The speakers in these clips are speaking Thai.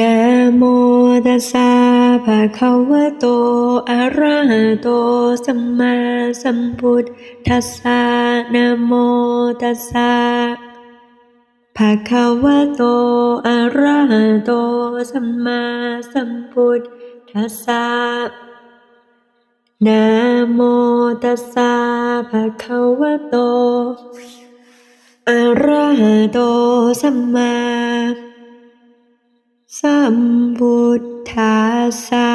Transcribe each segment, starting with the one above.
นะโมตัสสะภะคะวะโต อะระหะโต สัมมาสัมพุทธัสสะนะโมตัสสะภะคะวะโต อะระหะโต สัมมาสัมพุทธัสสะนะโมตัสสะภะคะวะโต อะระหะโต สัมมา สัมพุทธัสสะ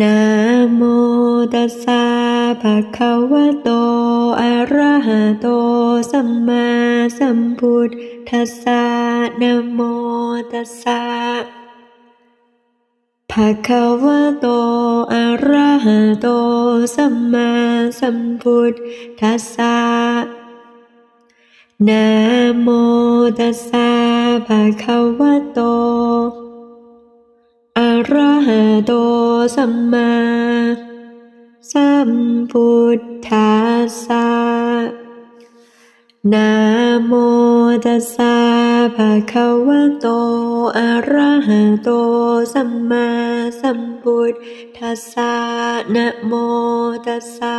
นะโมตัสสะภะคะวะโต อะระหะโต สัมมาสัมพุทธัสสะนะโมตัสสะภะคะวะโต อะระหะโต สัมมาสัมพุทธัสสะนะโมตัสสะ ภะคะวะโต อะระหะโตสัมมาสัมพุทธัสสะนะโมตัสสะภะคะวะโต อะระหะโต สัมมาสัมพุทธัสสะนะโมตัสสะ